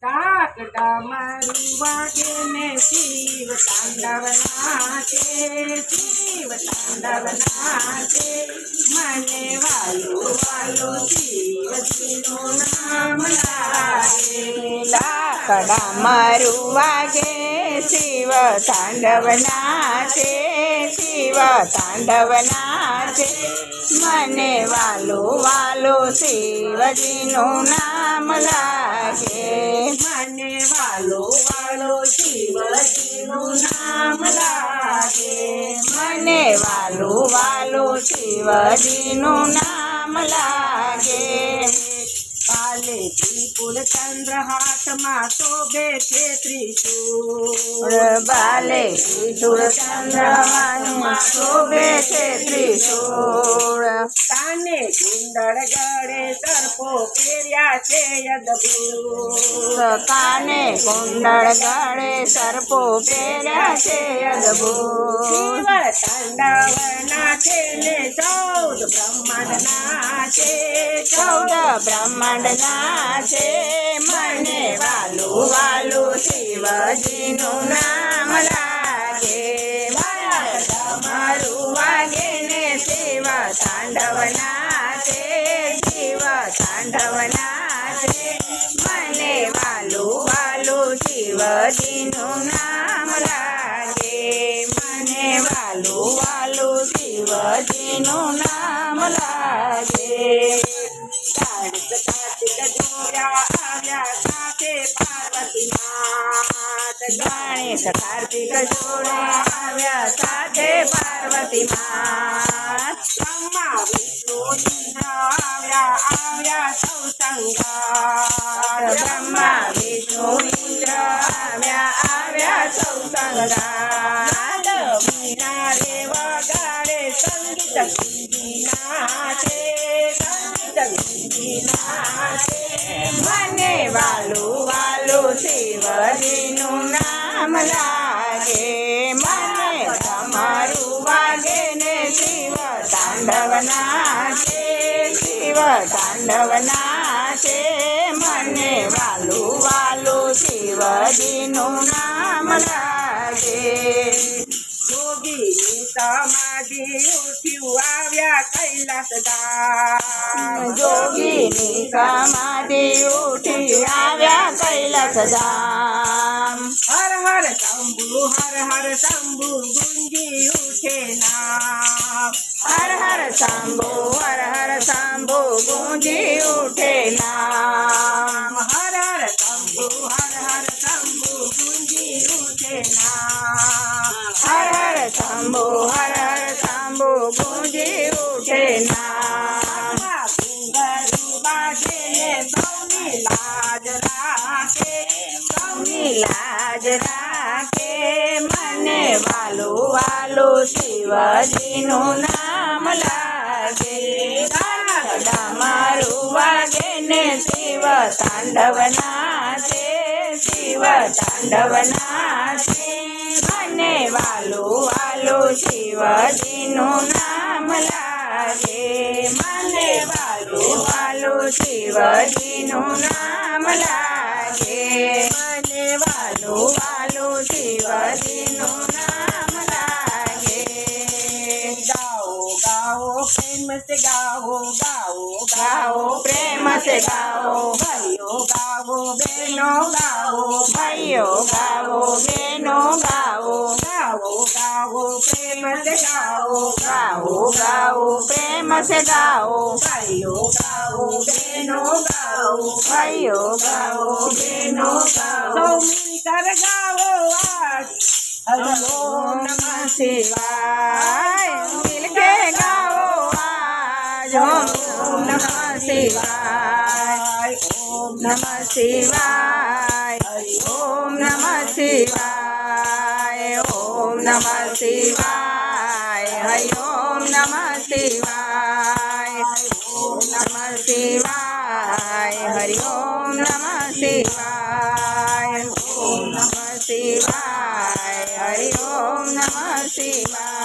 ટાક ડામરું વાગે ને શિવ તાંડવ નાચે શિવ તાંડવ નાચે મને વાલો વાલો શિવજીનું નામ લાગે વાગે શિવ તાંડવ નાચે શિવ તાંડવ નાચે મને વાલો શિવજીનું નામ લાગે. મને વાલો વાલો શિવજીનું નામ લાગે. મને વાલો વાલો શિવજીનું નામ લાગે. પાલેથી પુલ ચંદ્ર હાથમાં શોભે છે ત્રિશુર બાલે ત્રિશુર ચંદ્ર હાથમાં શોભે છે ત્રિશુર કાને કુંડળ ગળે સર્પો પહેર્યા છે અદભુત. કાને કુંડળ ગળે સર્પો પહેર્યા છે અદભુત. શિવ તાંડવ નાચે ને ચૌદ બ્રહ્માંડ નાચે ચૌદ બ્રહ્માંડ છે. મને વાલું વાલું શિવજીનું નામ લાગે. તમારું વાગે ને શિવ તાંડવ છે. શિવ તાંડવ છે. મને વાલું વાલું શિવજીનું નામ લાગે. મને વાલું વાલું શિવજીનું નામ લાગે. ગણેશ કાર્તિક જોડે આવ્યા સાથે પાર્વતી માં બ્રહ્મા વિષ્ણુ ઇન્દ્ર આવ્યા આવ્યા સૌ સંગાર બ્રહ્મા વિષ્ણુ ઇન્દ્ર આવ્યા આવ્યા સૌ સંગાત મીના રે વગાડે સંગીત ગુંજી નાચે સંગીત ગુંજી નાચે મને વાલું વાલું શિવજીનું નામ લાગે મને તમારું વાગે ને શિવ તાંડવ નાચે શિવ તાંડવ નાચે મને વાલું વાલું શિવજીનું નામ લાગે જોગીની સમાધિ ઉઠ્યું આવ્યા કૈલાસ ધામ જોગીની સમાધિ ઉઠી આવ્યા કૈલાસ ધામ હર હર શંભુ હર હર શંભુ ગુંજી ઉઠે નામ હર હર શંભુ હર હર શંભુ ગુંજી ઉઠે નામ હર હર શંભુ હર હર શંભુ ગુંજી ઉઠે નામ હર હર શંભુ હર હર શંભુ ગુંજી ઉઠે નામ ઘુંઘરું બાજે ને સૌની લાજ રાખે મને વાલું વાલું શિવજીનું નામ લાગે. મારું વાગે ને શિવ તાંડવ નાચે, શિવ તાંડવ નાચે. મને વાલું વાલું શિવજીનું નામ લાગે. મને વાલું વાલું શિવજીનું નામ લાગે. શિવજીનું નામ લાગે ગાઓ ગાઓ પ્રેમ સે ગાઓ ગાઓ ગાઓ પ્રેમ સે ગાઓ ભાઈઓ ગાઓ બહેનો ગાઓ ભાઈઓ ગાઓ બહેનો ગાઓ ગાઓ ગાઓ પ્રેમ સે ગાઓ ગાઓ ગાઓ પ્રેમ સે ગાઓ. ભાઈઓ, ગાઓ, બહેનો, ગાઓ, ભાઈઓ, ગાઓ, બહેનો, ગાઓ. સૌ મિલકર ગાઓ આજ. ઓમ નમઃ શિવાય. મિલકે ગાઓ આજ. ઓમ નમઃ શિવાય. ઓમ નમઃ શિવાય. ઓમ નમઃ શિવાય. ઓમ નમઃ શિવાય. હરિ ઓમ નમઃ શિવાય. ઓમ નમઃ શિવાય, હરિ ઓમ નમઃ શિવાય. ઓમ નમઃ શિવાય, હરિ ઓમ નમઃ શિવાય.